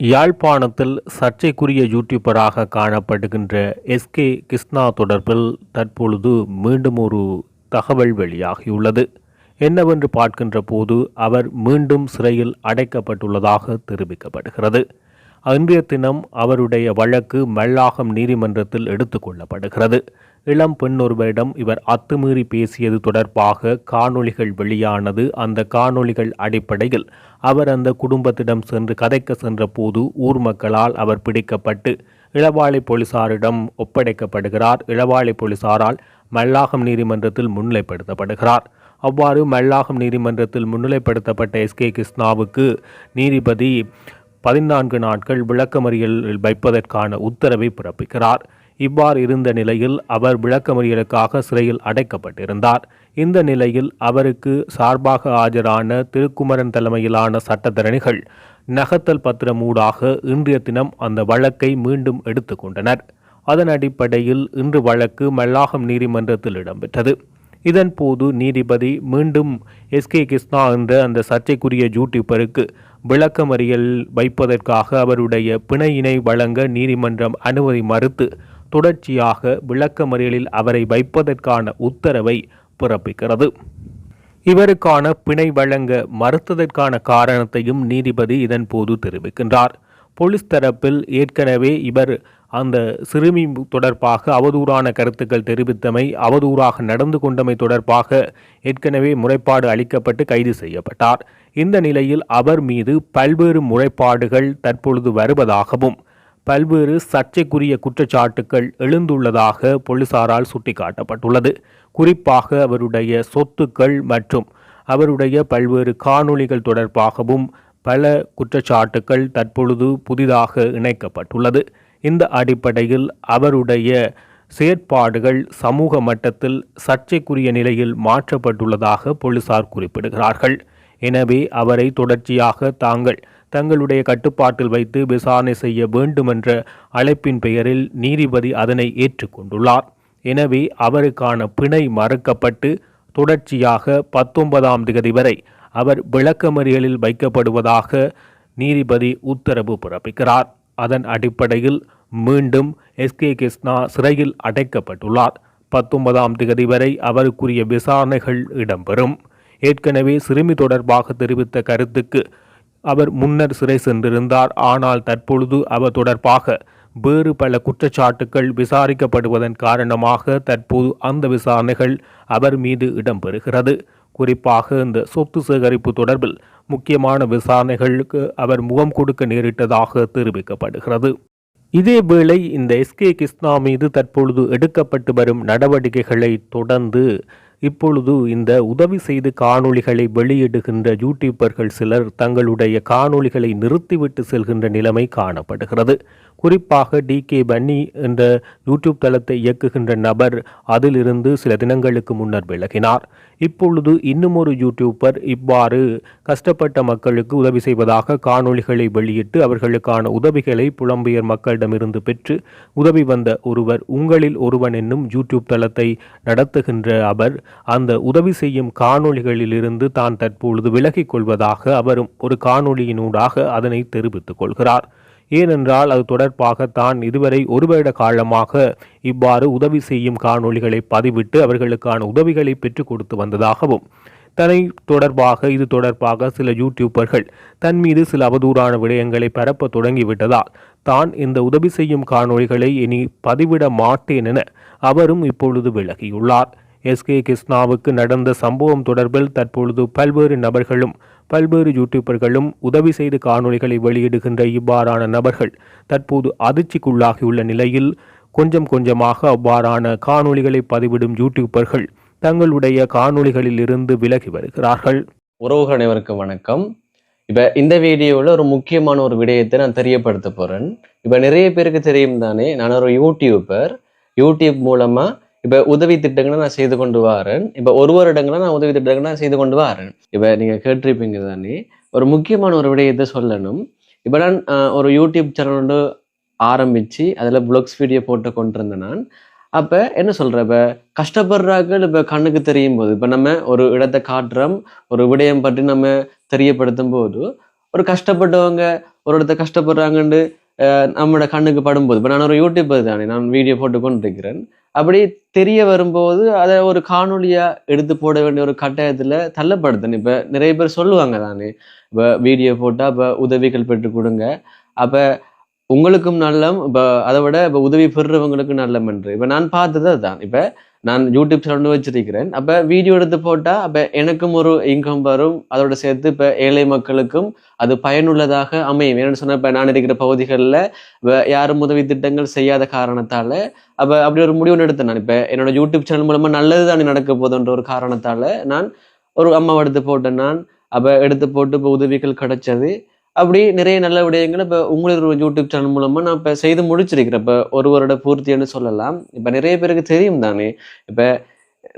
யாழ்ப்பாணத்தில் சர்ச்சைக்குரிய யூடியூபராக காணப்படுகின்ற எஸ்கே கிருஷ்ணா தொடர்பில் தற்பொழுது மீண்டும் ஒரு தகவல் வெளியாகியுள்ளது. என்னவென்று பார்க்கின்ற போது அவர் மீண்டும் சிறையில் அடைக்கப்பட்டுள்ளதாக தெரிவிக்கப்படுகிறது. அன்றைய தினம் அவருடைய வழக்கு மல்லாகம் நீதிமன்றத்தில் எடுத்துக்கொள்ளப்படுகிறது இளம் பெண் ஒருவரிடம் இவர் அத்துமீறி பேசியது தொடர்பாக காணொளிகள் வெளியானது. அந்த காணொளிகள் அடிப்படையில் அவர் அந்த குடும்பத்திடம் சென்று கதைக்க சென்ற போது ஊர் மக்களால் அவர் பிடிக்கப்பட்டு இளவாலை போலீசாரிடம் ஒப்படைக்கப்படுகிறார். இளவாலை போலீசாரால் மல்லாகம் நீதிமன்றத்தில் முன்னிலைப்படுத்தப்படுகிறார். அவ்வாறு மல்லாகம் நீதிமன்றத்தில் முன்னிலைப்படுத்தப்பட்ட எஸ்கே கிருஷ்ணாவுக்கு நீதிபதி பதினான்கு நாட்கள் விளக்கமறியலில் வைப்பதற்கான உத்தரவை பிறப்பிக்கிறார். இவ்வாறு இருந்த நிலையில் அவர் விளக்கமறியலுக்காக சிறையில் அடைக்கப்பட்டிருந்தார். இந்த நிலையில் அவருக்கு சார்பாக ஆஜரான திருக்குமரன் தலைமையிலான சட்டத்தரணிகள் நகத்தல் பத்திரமூடாக இன்றைய தினம் அந்த வழக்கை மீண்டும் எடுத்துக்கொண்டனர் அதன் அடிப்படையில் இன்று வழக்கு மல்லாகம் நீதிமன்றத்தில் இடம்பெற்றது. இதன்போது நீதிபதி மீண்டும் எஸ்கே கிருஷ்ணா என்ற அந்த சர்ச்சைக்குரிய ஜூட்டிப்பருக்கு விளக்கமறியல் வைப்பதற்காக அவருடைய பிணையினை வழங்க நீதிமன்றம் அனுமதி மறுத்து தொடர்ச்சியாக விளக்கமறியலில் அவரை வைப்பதற்கான உத்தரவை பிறப்பிக்கிறது. இவருக்கான பிணை வழங்க மறுத்ததற்கான காரணத்தையும் நீதிபதி இதன்போது தெரிவிக்கின்றார். போலீஸ் தரப்பில் ஏற்கனவே இவர் அந்த சிறுமி தொடர்பாக அவதூறான கருத்துக்கள் தெரிவித்தமை அவதூறாக நடந்து கொண்டமை தொடர்பாக ஏற்கனவே முறைப்பாடு அளிக்கப்பட்டு கைது செய்யப்பட்டார். இந்த நிலையில் அவர் மீது பல்வேறு முறைப்பாடுகள் தற்பொழுது வருவதாகவும் பல்வேறு சர்ச்சைக்குரிய குற்றச்சாட்டுக்கள் எழுந்துள்ளதாக போலீசாரால் சுட்டிக்காட்டப்பட்டுள்ளது. குறிப்பாக அவருடைய சொத்துக்கள் மற்றும் அவருடைய பல்வேறு காணொளிகள் தொடர்பாகவும் பல குற்றச்சாட்டுக்கள் தற்பொழுது புதிதாக இணைக்கப்பட்டுள்ளது. இந்த அடிப்படையில் அவருடைய செயற்பாடுகள் சமூக மட்டத்தில் சர்ச்சைக்குரிய நிலையில் மாற்றப்பட்டுள்ளதாக போலீசார் குறிப்பிடுகிறார்கள். எனவே அவரை தொடர்ச்சியாக தாங்கள் தங்களுடைய கட்டுப்பாட்டில் வைத்து விசாரணை செய்ய வேண்டுமென்ற அழைப்பின் பெயரில் நீதிபதி அதனை ஏற்றுக்கொண்டுள்ளார். எனவே அவருக்கான பிணை மறுக்கப்பட்டு தொடர்ச்சியாக பத்தொன்பதாம் திகதி வரை அவர் விளக்கமறியலில் வைக்கப்படுவதாக நீதிபதி உத்தரவு பிறப்பிக்கிறார். அதன் அடிப்படையில் மீண்டும் எஸ்கே கிருஷ்ணா சிறையில் அடைக்கப்பட்டுள்ளார். பத்தொன்பதாம் திகதி வரை அவருக்குரிய விசாரணைகள் இடம்பெறும். ஏற்கனவே சிறுமி தொடர்பாக தெரிவித்த கருத்துக்கு அவர் முன்னர் சிறை சென்றிருந்தார். ஆனால் தற்பொழுது அவர் தொடர்பாக வேறு பல குற்றச்சாட்டுகள் விசாரிக்கப்படுவதன் காரணமாக தற்போது அந்த விசாரணைகள் அவர் மீது இடம்பெறுகிறது. குறிப்பாக இந்த சொத்து சேகரிப்பு தொடர்பில் முக்கியமான விசாரணைகளுக்கு அவர் முகம் கொடுக்க நேரிட்டதாக தெரிவிக்கப்படுகிறது. இதேவேளை இந்த எஸ்கே கிருஷ்ணா மீது தற்பொழுது எடுக்கப்பட்டு வரும் நடவடிக்கைகளை தொடர்ந்து இப்பொழுது இந்த உதவி செய்து காணொளிகளை வெளியிடுகின்ற யூடியூபர்கள் சிலர் தங்களுடைய காணொளிகளை நிறுத்திவிட்டு செல்கின்ற நிலைமை காணப்படுகிறது. குறிப்பாக டி கே பன்னி என்ற யூடியூப் தளத்தை இயக்குகின்ற நபர் அதிலிருந்து சில தினங்களுக்கு முன்னர் விலகினார். இப்பொழுது இன்னும் ஒரு யூடியூபர் இவ்வாறு கஷ்டப்பட்ட மக்களுக்கு உதவி செய்வதாக காணொளிகளை வெளியிட்டு அவர்களுக்கான உதவிகளை புலம்பெயர் மக்களிடமிருந்து பெற்று உதவி வந்த ஒருவர் உங்களில் ஒருவன் என்னும் யூடியூப் தளத்தை நடத்துகின்ற அவர் அந்த உதவி செய்யும் காணொளிகளிலிருந்து தான் தற்பொழுது விலகிக் கொள்வதாக அவரும் ஒரு காணொளியினூடாக அதனை தெரிவித்துக் கொள்கிறார். ஏனென்றால் அது தொடர்பாக தான் இதுவரை ஒரு வருட காலமாக இவ்வாறு உதவி செய்யும் காணொளிகளை பதிவிட்டு அவர்களுக்கான உதவிகளை பெற்றுக் கொடுத்து வந்ததாகவும் தன்னை தொடர்பாக இது தொடர்பாக சில யூடியூபர்கள் தன் மீது சில அவதூறான விடயங்களை பரப்ப தொடங்கிவிட்டதால் தான் இந்த உதவி செய்யும் காணொளிகளை இனி பதிவிட மாட்டேன் என அவரும் இப்பொழுது விலகியுள்ளார். எஸ் கே கிருஷ்ணாவுக்கு நடந்த சம்பவம் தொடர்பில் தற்பொழுது பல்வேறு நபர்களும் பல்வேறு யூடியூபர்களும் உதவி செய்து காணொளிகளை வெளியிடுகின்ற இவ்வாறான நபர்கள் தற்போது அதிர்ச்சிக்குள்ளாகியுள்ள நிலையில் கொஞ்சம் கொஞ்சமாக அவ்வாறான காணொளிகளை பதிவிடும் யூடியூபர்கள் தங்களுடைய காணொளிகளில் இருந்து விலகி வருகிறார்கள். உறவுகள் அனைவருக்கும் வணக்கம். இப்போ இந்த வீடியோவில் ஒரு முக்கியமான ஒரு விடயத்தை நான் தெரியப்படுத்த போகிறேன் இப்போ நிறைய பேருக்கு தெரியும் தானே நான் ஒரு யூடியூபர் யூடியூப் மூலமாக இப்போ உதவி திட்டங்களை நான் செய்து கொண்டு வரேன். இப்போ ஒரு வருடங்களை நான் உதவி திட்டங்களை நான் செய்து கொண்டு வரேன். இப்போ நீங்கள் கேட்டிருப்பீங்க தானே? ஒரு முக்கியமான ஒரு விடயத்தை சொல்லணும். இப்போ நான் ஒரு யூடியூப் சேனல் ஒன்று ஆரம்பித்து அதில் ப்ளாக்ஸ் வீடியோ போட்டு கொண்டிருந்தேன் நான். அப்போ என்ன சொல்கிற இப்போ கஷ்டப்படுறாக்கள் இப்போ கண்ணுக்கு தெரியும் போது இப்போ நம்ம ஒரு இடத்தை காட்டுறோம் ஒரு விடயம் பற்றி நம்ம தெரியப்படுத்தும் போது ஒரு கஷ்டப்பட்டவங்க ஒரு இடத்த கஷ்டப்படுறாங்கன்னு நம்மளோட கண்ணுக்கு படும்போது. இப்போ நான் ஒரு யூடியூபர் தானே நான் வீடியோ போட்டு கொண்டிருக்கிறேன். அப்படி தெரிய வரும்போது அதை ஒரு காணொலியாக எடுத்து போட வேண்டிய ஒரு கட்டாயத்தில் தள்ளப்படுத்தணும். இப்போ நிறைய பேர் சொல்லுவாங்க தானே இப்போ வீடியோ போட்டால் இப்போ உதவிகள் பெற்று கொடுங்க. அப்போ உங்களுக்கும் நல்லம் இப்போ அதை விட இப்போ உதவி பெறுறவங்களுக்கும் நல்லம் என்று. இப்போ நான் பார்த்தது அதுதான். இப்போ நான் யூடியூப் சேனல் வச்சிருக்கிறேன். அப்போ வீடியோ எடுத்து போட்டால் அப்போ எனக்கும் ஒரு இன்கம் வரும். அதோட சேர்த்து இப்போ ஏழை மக்களுக்கும் அது பயனுள்ளதாக அமையும். ஏன்னு சொன்னால் இப்போ நான் இருக்கிற பகுதிகளில் யாரும் உதவி திட்டங்கள் செய்யாத காரணத்தால் அப்போ அப்படி ஒரு முடிவு எடுத்தேன் நான். இப்போ என்னோட யூடியூப் சேனல் மூலமாக நல்லது தானே நடக்க போதுன்ற ஒரு காரணத்தால் நான் ஒரு அம்மாவை எடுத்து போட்டேன் நான். அப்போ எடுத்து போட்டு இப்போ உதவிகள் கிடைச்சது. அப்படி நிறைய நல்ல விடயங்கள் இப்போ உங்களுக்கு யூடியூப் சேனல் மூலமாக நான் இப்போ செய்து முடிச்சிருக்கிறேன். இப்போ ஒரு வருட பூர்த்தின்னு சொல்லலாம். இப்போ நிறைய பேருக்கு தெரியும் தானே? இப்போ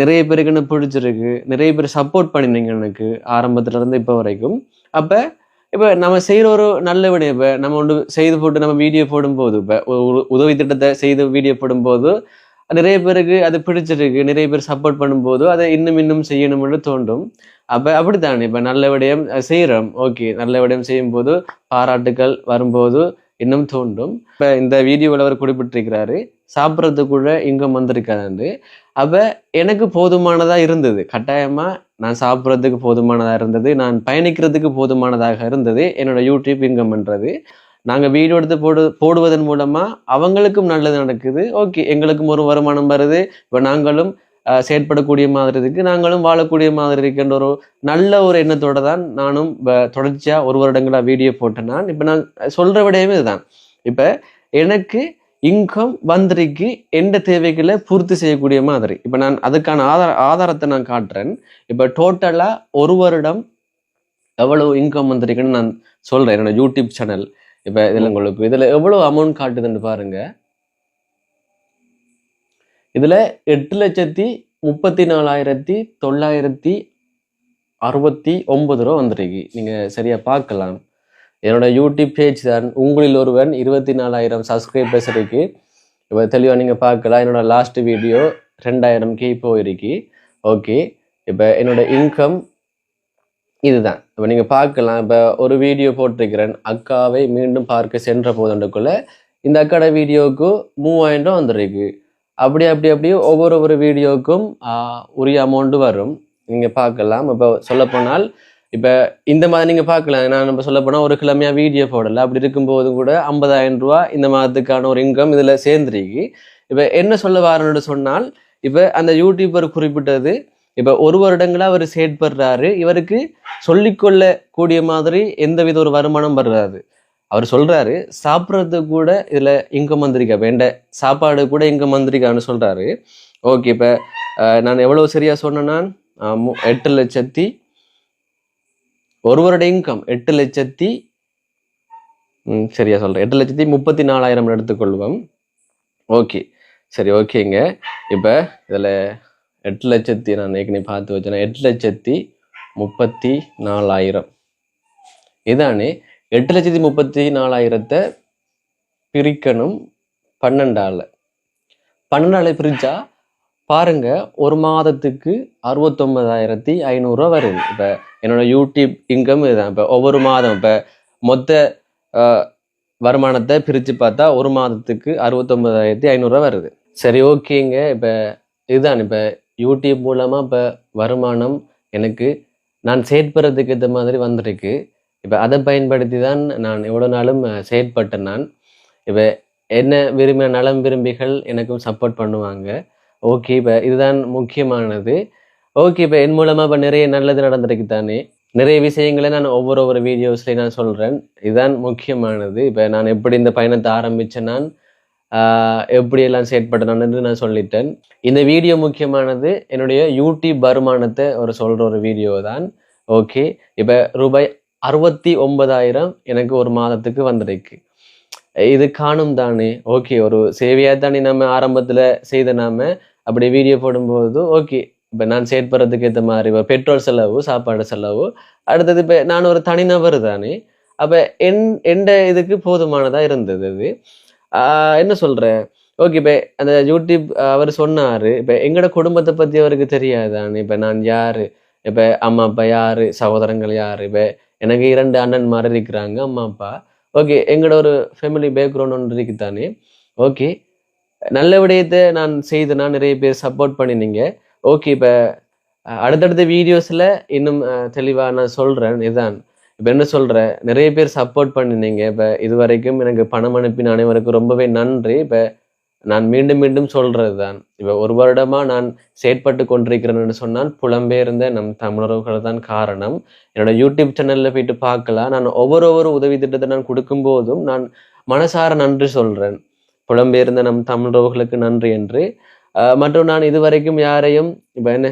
நிறைய பேருக்கு என்ன பிடிச்சிருக்கு? நிறைய பேர் சப்போர்ட் பண்ணினீங்க எனக்கு ஆரம்பத்துலேருந்து இப்போ வரைக்கும். அப்போ இப்போ நம்ம செய்கிற ஒரு நல்ல விடயம் இப்போ நம்ம ஒன்று செய்து போட்டு நம்ம வீடியோ போடும்போது இப்போ ஒரு உதவி திட்டத்தை செய்து வீடியோ போடும்போது நிறைய பேருக்கு அது பிடிச்சிருக்கு. நிறைய பேர் சப்போர்ட் பண்ணும்போது அதை இன்னும் இன்னும் செய்யணும்னு தோண்டும் அப்போ அப்படித்தானே? இப்போ நல்ல விடயம் செய்கிறோம் ஓகே நல்ல விடயம் செய்யும்போது பாராட்டுக்கள் வரும்போது இன்னும் தோண்டும் இப்போ இந்த வீடியோவில் அவர் குறிப்பிட்டிருக்கிறாரு சாப்பிட்றதுக்குள்ள கூட இங்கம் வந்திருக்காது அப்போ எனக்கு போதுமானதாக இருந்தது. கட்டாயமாக நான் சாப்பிட்றதுக்கு போதுமானதாக இருந்தது. நான் பயணிக்கிறதுக்கு போதுமானதாக இருந்தது. என்னோட யூடியூப் இங்கம் பண்ணுறது நாங்கள் வீடியோ எடுத்து போடு போடுவதன் மூலமாக அவங்களுக்கும் நல்லது நடக்குது. ஓகே எங்களுக்கும் ஒரு வருமானம் வருது. இப்போ நாங்களும் செயற்படக்கூடிய மாதிரி இருக்குது நாங்களும் வாழக்கூடிய மாதிரி இருக்கின்ற ஒரு நல்ல ஒரு எண்ணத்தோடு தான் நானும் தொடர்ச்சியாக ஒரு வருடங்களாக வீடியோ போட்டேன் நான். இப்போ நான் சொல்கிற விடயமே இதுதான். இப்போ எனக்கு இன்கம் வந்திருக்கு எந்த தேவைகளை பூர்த்தி செய்யக்கூடிய மாதிரி. இப்போ நான் அதுக்கான ஆதார ஆதாரத்தை நான் காட்டுறேன். இப்போ டோட்டலாக ஒரு வருடம் எவ்வளவு இன்கம் வந்திருக்குன்னு நான் சொல்கிறேன் என்னோட யூடியூப் சேனல் இப்ப இதுல உங்களுக்கு இதுல எவ்வளவு அமௌண்ட் காட்டுதுன்னு பாருங்க. இதுல எட்டு லட்சத்தி முப்பத்தி நாலாயிரத்தி தொள்ளாயிரத்தி அறுபத்தி ஒன்பது ரூபா வந்துருக்கு. நீங்க சரியா பார்க்கலாம். என்னோட யூடியூப் பேஜ் தான். உங்களில் ஒருவன் இருபத்தி நாலாயிரம் சப்ஸ்கிரைபர்ஸ் இருக்கு இப்போ தெளிவாக நீங்கள் பார்க்கலாம். என்னோட லாஸ்ட் வீடியோ ரெண்டாயிரம் கே போயிருக்கு. ஓகே இப்போ என்னோட இன்கம் இதுதான். இப்போ நீங்கள் பார்க்கலாம். இப்போ ஒரு வீடியோ போட்டிருக்கிறேன். அக்காவை மீண்டும் பார்க்க சென்ற போதுண்டுக்குள்ள இந்த அக்காட வீடியோவுக்கு மூவாயிரம் ரூபா வந்திருக்கு. அப்படி அப்படி அப்படி ஒவ்வொரு ஒரு வீடியோவுக்கும் உரிய அமௌண்ட்டு வரும். நீங்கள் பார்க்கலாம். இப்போ சொல்லப்போனால் இப்போ இந்த மாதிரி நீங்கள் பார்க்கலாம். நான் நம்ம சொல்லப்போனால் ஒரு கிழமையாக வீடியோ போடலை. அப்படி இருக்கும்போது கூட ஐம்பதாயிரம் ரூபா இந்த மாதத்துக்கான ஒரு இன்கம் இதில் சேர்ந்துருக்கு. இப்போ என்ன சொல்ல வரணும்னு சொன்னால் இப்போ அந்த யூடியூபர் குறிப்பிட்டது இப்போ ஒரு வருடங்களா அவர் செயற்படுறாரு. இவருக்கு சொல்லிக்கொள்ள கூடிய மாதிரி எந்தவித ஒரு வருமானம் வர்றாரு அவர் சொல்றாரு சாப்பிட்றது கூட இதுல இன்கம் வந்திருக்கா? வேண்ட சாப்பாடு கூட இன்கம் வந்திருக்கான்னு சொல்றாரு. ஓகே இப்போ நான் எவ்வளவு சரியா சொன்னேன்னா மு- எட்டு லட்சத்தி ஒருவருடைய இன்கம் எட்டு லட்சத்தி ம், சரியா சொல்கிறேன் எட்டு லட்சத்தி முப்பத்தி நாலாயிரம் எடுத்துக்கொள்வோம். ஓகே சரி ஓகேங்க. இப்போ இதில் எட்டு லட்சத்தி நான் ஏற்கனவே பார்த்து வச்சேன் எட்டு லட்சத்தி முப்பத்தி நாலாயிரம் இதானே எட்டு லட்சத்தி முப்பத்தி நாலாயிரத்தை பிரிக்கணும் பன்னெண்டால். பன்னெண்டால் பிரித்தா பாருங்க ஒரு மாதத்துக்கு அறுபத்தொம்பதாயிரத்தி ஐநூறுரூவா வருது இப்போ என்னோட யூடியூப் இன்கம் இதுதான். இப்போ ஒவ்வொரு மாதம் இப்போ மொத்த வருமானத்தை பிரித்து பார்த்தா ஒரு மாதத்துக்கு அறுபத்தொம்பதாயிரத்தி ஐநூறுரூவா வருது. சரி ஓகேங்க. இப்போ இதுதான். இப்போ யூடியூப் மூலமாக இப்போ வருமானம் எனக்கு நான் செயற்படுறதுக்கு ஏற்ற மாதிரி வந்திருக்கு. இப்போ அதை பயன்படுத்தி தான் நான் எவ்வளோ நாளும் செயற்பட்டேன் நான். இப்போ என்ன விரும்பின நலம் விரும்பிகள் எனக்கும் சப்போர்ட் பண்ணுவாங்க. ஓகே இப்போ இதுதான் முக்கியமானது. ஓகே இப்போ என் மூலமாக இப்போ நிறைய நல்லது நடந்திருக்கு தானே. நிறைய விஷயங்களை நான் ஒவ்வொரு ஒவ்வொரு வீடியோஸ்லேயும் நான் சொல்கிறேன் இதுதான் முக்கியமானது. இப்போ நான் எப்படி இந்த பயணத்தை ஆரம்பித்தேன் நான்? எப்படியெல்லாம் செயற்படணும்னு நான் சொல்லிட்டேன். இந்த வீடியோ முக்கியமானது என்னுடைய யூடியூப் வருமானத்தை ஒரு சொல்கிற ஒரு வீடியோ தான். ஓகே இப்போ ரூபாய் அறுபத்தி ஒன்பதாயிரம் எனக்கு ஒரு மாதத்துக்கு வந்திருக்கு. இது காணும் தானே. ஓகே ஒரு சேவையாக தானே நம்ம ஆரம்பத்தில் செய்த நாம. அப்படி வீடியோ போடும்போது ஓகே இப்போ நான் செயற்படுறதுக்கு ஏற்ற மாதிரி இப்போ பெட்ரோல் செலவு சாப்பாடு செலவு. அடுத்தது இப்போ நான் ஒரு தனிநபர் தானே. அப்போ என் எந்த இதுக்கு போதுமானதாக இருந்தது அது. என்ன சொல்கிறேன் ஓகே இப்போ அந்த யூடியூப் அவர் சொன்னார் இப்போ எங்களோட குடும்பத்தை பற்றி அவருக்கு தெரியாதானே இப்போ நான் யார்? இப்போ அம்மா அப்பா யார்? சகோதரங்கள் யார்? இப்போ எனக்கு இரண்டு அண்ணன் மாதிரி இருக்கிறாங்க அம்மா அப்பா. ஓகே எங்களோட ஒரு ஃபேமிலி பேக்ரவுண்ட் ஒன்று இருக்குதானே? ஓகே நல்ல விடயத்தை நான் செய்தனா நிறைய பேர் சப்போர்ட் பண்ணினீங்க. ஓகே இப்போ அடுத்தடுத்த வீடியோஸில் இன்னும் தெளிவாக நான் சொல்கிறேன் இதுதான். இப்போ என்ன சொல்கிறேன் நிறைய பேர் சப்போர்ட் பண்ணினீங்க. இப்போ இது வரைக்கும் எனக்கு பணம் அனுப்பின அனைவருக்கும் ரொம்பவே நன்றி. இப்போ நான் மீண்டும் மீண்டும் சொல்கிறது தான் இப்போ ஒரு வருடமாக நான் செயற்பட்டு கொண்டிருக்கிறேன்னு சொன்னால் புலம்பெயர்ந்த நம் தமிழர்கள் தான் காரணம். என்னோட யூடியூப் சேனலில் போயிட்டு பார்க்கலாம். நான் ஒவ்வொரு ஒவ்வொரு உதவி திட்டத்தை நான் கொடுக்கும்போதும் நான் மனசார நன்றி சொல்கிறேன் புலம்பெயர்ந்த நம் தமிழர்களுக்கு நன்றி என்று. மற்றும் நான் இதுவரைக்கும் யாரையும் இப்போ என்ன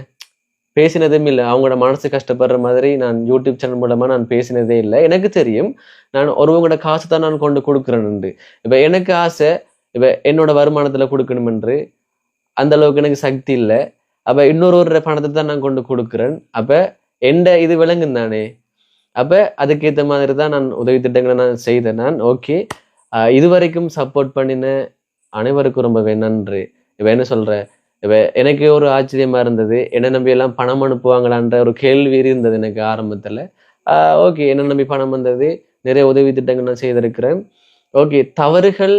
பேசினதும் இல்லை. அவங்களோட மனசு கஷ்டப்படுற மாதிரி நான் யூடியூப் சேனல் மூலமாக நான் பேசினதே இல்லை. எனக்கு தெரியும் நான் ஒருவங்களோட காசு தான் நான் கொண்டு கொடுக்குறேன்னு இப்போ எனக்கு ஆசை இப்போ என்னோட வருமானத்தில் கொடுக்கணுமென்று அந்த அளவுக்கு எனக்கு சக்தி இல்லை. அப்போ இன்னொரு ஒரு பணத்தை தான் நான் கொண்டு கொடுக்குறேன். அப்போ எந்த இது விளங்கும் தானே? அப்போ அதுக்கேற்ற மாதிரி தான் நான் உதவி திட்டங்களை நான் செய்தேன். நான் ஓகே இதுவரைக்கும் சப்போர்ட் பண்ணின அனைவருக்கும் ரொம்பவே நன்றி. இப்போ என்ன சொல்கிறேன் இப்போ எனக்கு ஒரு ஆச்சரியமாக இருந்தது என்ன நம்பி எல்லாம் பணம் அனுப்புவாங்களான்ற ஒரு கேள்வி இருந்தது எனக்கு ஆரம்பத்தில். ஓகே என்ன நம்பி பணம் வந்தது நிறைய உதவி திட்டங்கள் நான் செய்திருக்கிறேன். ஓகே தவறுகள்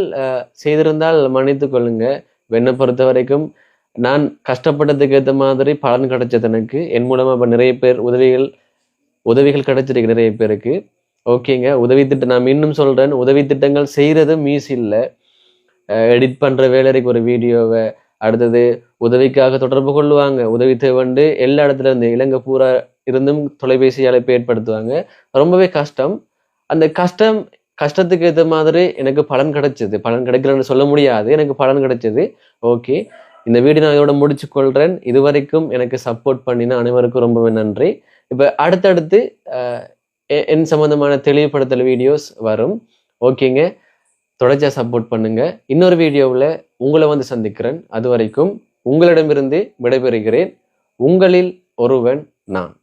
செய்திருந்தால் மன்னித்து கொள்ளுங்க. என்னை பொறுத்த வரைக்கும் நான் கஷ்டப்பட்டதுக்கு ஏற்ற மாதிரி பலன் கிடைச்சது எனக்கு. என் மூலமாக இப்போ நிறைய பேர் உதவிகள் உதவிகள் கிடைச்சிருக்கு நிறைய பேருக்கு. ஓகேங்க உதவி திட்டம் நான் இன்னும் சொல்கிறேன் உதவி திட்டங்கள் செய்யறது மீஸ் இல்லை. எடிட் பண்ணுற வேலைக்கு ஒரு வீடியோவை அடுத்தது உதவிக்காக தொடர்பு கொள்வாங்க உதவி தேவைண்டு எல்லா இடத்துல இருந்து இலங்கை பூரா இருந்தும் தொலைபேசி அழைப்பு ஏற்படுத்துவாங்க. ரொம்பவே கஷ்டம். அந்த கஷ்டம் கஷ்டத்துக்கு ஏற்ற மாதிரி எனக்கு பலன் கிடைச்சது. பலன் கிடைக்கலன்னு சொல்ல முடியாது. எனக்கு பலன் கிடைச்சது. ஓகே. இந்த வீடியோ நான் இதோட முடிச்சு கொள்றேன் இதுவரைக்கும் எனக்கு சப்போர்ட் பண்ணின அனைவருக்கும் ரொம்பவே நன்றி. இப்போ அடுத்தடுத்து என் சம்பந்தமான தெளிவுபடுத்தல் வீடியோஸ் வரும். ஓகேங்க. தொடர்ச்சியாக சப்போர்ட் பண்ணுங்க. இன்னொரு வீடியோவில் உங்களை வந்து சந்திக்கிறேன். அது வரைக்கும் உங்களிடமிருந்து விடைபெறுகிறேன். உங்களில் ஒருவன் நான்.